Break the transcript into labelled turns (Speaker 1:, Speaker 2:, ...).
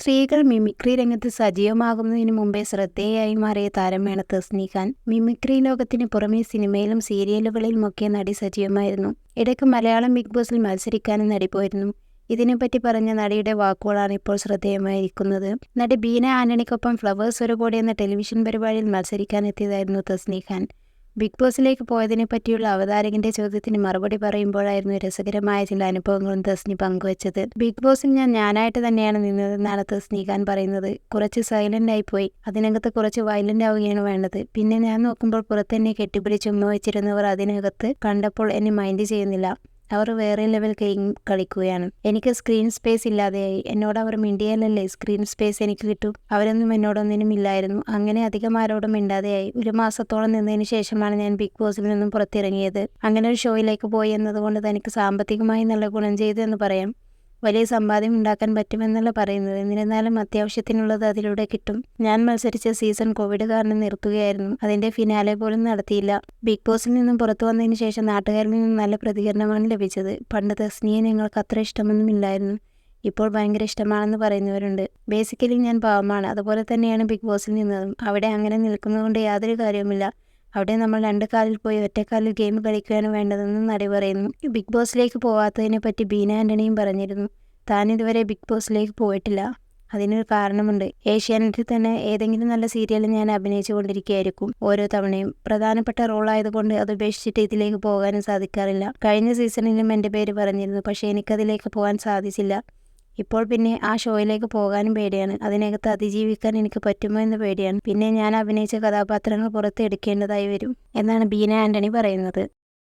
Speaker 1: സ്ത്രീകൾ മിമിക്രി രംഗത്ത് സജീവമാകുന്നതിന് മുമ്പേ ശ്രദ്ധേയായി മാറിയ താരമാണ് തസ്നി ഖാൻ മിമിക്രി ലോകത്തിന് പുറമെ സിനിമയിലും സീരിയലുകളിലുമൊക്കെ നടി സജീവമായിരുന്നു. ഇടയ്ക്ക് മലയാളം ബിഗ് ബോസിൽ മത്സരിക്കാനും നടി പോയിരുന്നു. ഇതിനെപ്പറ്റി പറഞ്ഞ നടിയുടെ വാക്കുകളാണ് ഇപ്പോൾ ശ്രദ്ധേയമായിരിക്കുന്നത്. നടി ബീന ആന്റണിക്കൊപ്പം ഫ്ലവേഴ്സ് ഒരു കോടി എന്ന ടെലിവിഷൻ പരിപാടിയിൽ മത്സരിക്കാനെത്തിയതായിരുന്നു തസ്നി ഖാൻ ബിഗ് ബോസിലേക്ക് പോയതിനെ പറ്റിയുള്ള അവതാരകന്റെ ചോദ്യത്തിന് മറുപടി പറയുമ്പോഴായിരുന്നു രസകരമായ ചില അനുഭവങ്ങളും തസ്നി പങ്കുവച്ചത്. ബിഗ് ബോസിൽ ഞാൻ ഞാനായിട്ട് തന്നെയാണ് നിന്നതെന്നാണ് തസ്നി ഖാൻ പറയുന്നത്. കുറച്ച് സൈലന്റ് ആയി പോയി. അതിനകത്ത് കുറച്ച് വയലന്റ് ആവുകയാണ് വേണ്ടത്. പിന്നെ ഞാൻ നോക്കുമ്പോൾ പുറത്തെന്നെ എന്നെ കെട്ടിപ്പിടിച്ച് ഉമ്മ വെച്ചിരുന്നവർ അതിനകത്ത് കണ്ടപ്പോൾ എന്നെ മൈൻഡ് ചെയ്യുന്നില്ല. അവർ വേറെ ലെവൽ ഗെയിം കളിക്കുകയാണ്. എനിക്ക് സ്ക്രീൻ സ്പേസ് ഇല്ലാതെയായി എന്നോട് അവർ മിണ്ടിയാലല്ലേ സ്ക്രീൻ സ്പേസ് എനിക്ക് കിട്ടും. അവരൊന്നും എന്നോടൊന്നിനും ഇല്ലായിരുന്നു. അങ്ങനെ അധികം ആരോടും മിണ്ടാതെയായി ഒരു മാസത്തോളം നിന്നതിന് ശേഷമാണ് ഞാൻ ബിഗ് ബോസിൽ നിന്നും പുറത്തിറങ്ങിയത്. അങ്ങനെ ഒരു ഷോയിലേക്ക് പോയി എന്നതുകൊണ്ട് തനിക്ക് സാമ്പത്തികമായി നല്ല ഗുണം ചെയ്തു എന്ന് പറയാം. വലിയ സമ്പാദ്യം ഉണ്ടാക്കാൻ പറ്റുമെന്നല്ല പറയുന്നത്. എന്നിരുന്നാലും അത്യാവശ്യത്തിനുള്ളത് അതിലൂടെ കിട്ടും. ഞാൻ മത്സരിച്ച സീസൺ കോവിഡ് കാരണം നിർത്തുകയായിരുന്നു. അതിന്റെ ഫിനാലെ പോലും നടത്തിയില്ല. ബിഗ് ബോസിൽ നിന്നും പുറത്തു വന്നതിന് ശേഷം നാട്ടുകാരിൽ നിന്നും നല്ല പ്രതികരണമാണ് ലഭിച്ചത്. പണ്ട് തസ്നിയെ ഞങ്ങൾക്ക് അത്ര ഇഷ്ടമൊന്നുമില്ലായിരുന്നു ഇപ്പോൾ ഭയങ്കര ഇഷ്ടമാണെന്ന് പറയുന്നവരുണ്ട്. ബേസിക്കലി ഞാൻ പാവമാണ്. അതുപോലെ തന്നെയാണ് ബിഗ് ബോസിൽ നിന്നതും. അവിടെ അങ്ങനെ നിൽക്കുന്നതുകൊണ്ട് യാതൊരു കാര്യവുമില്ല. അവിടെ നമ്മൾ രണ്ട് കാലിൽ പോയി ഒറ്റക്കാലിൽ ഗെയിം കളിക്കുകയാണ് വേണ്ടതെന്ന് നടി പറയുന്നു. ബിഗ് ബോസിലേക്ക് പോവാത്തതിനെ പറ്റി ബീന ആന്റണിയും പറഞ്ഞിരുന്നു. താൻ ഇതുവരെ ബിഗ് ബോസിലേക്ക് പോയിട്ടില്ല. അതിനൊരു കാരണമുണ്ട്. ഏഷ്യാനെറ്റിൽ തന്നെ ഏതെങ്കിലും നല്ല സീരിയൽ ഞാൻ അഭിനയിച്ചു കൊണ്ടിരിക്കുകയായിരിക്കും ഓരോ തവണയും. പ്രധാനപ്പെട്ട റോളായതുകൊണ്ട് അത് ഉപേക്ഷിച്ചിട്ട് ഇതിലേക്ക് പോകാനും സാധിക്കാറില്ല. കഴിഞ്ഞ സീസണിലും എന്റെ പേര് പറഞ്ഞിരുന്നു പക്ഷേ എനിക്കതിലേക്ക് പോകാൻ സാധിച്ചില്ല. ഇപ്പോൾ പിന്നെ ആ ഷോയിലേക്ക് പോകാനും പേടിയാണ്. അതിനകത്ത് അതിജീവിക്കാൻ എനിക്ക് പറ്റുമോ എന്ന് പേടിയാണ്. പിന്നെ ഞാൻ അഭിനയിച്ച കഥാപാത്രങ്ങൾ പുറത്ത് എടുക്കേണ്ടതായി വരും എന്നാണ് ബീന ആന്റണി പറയുന്നത്.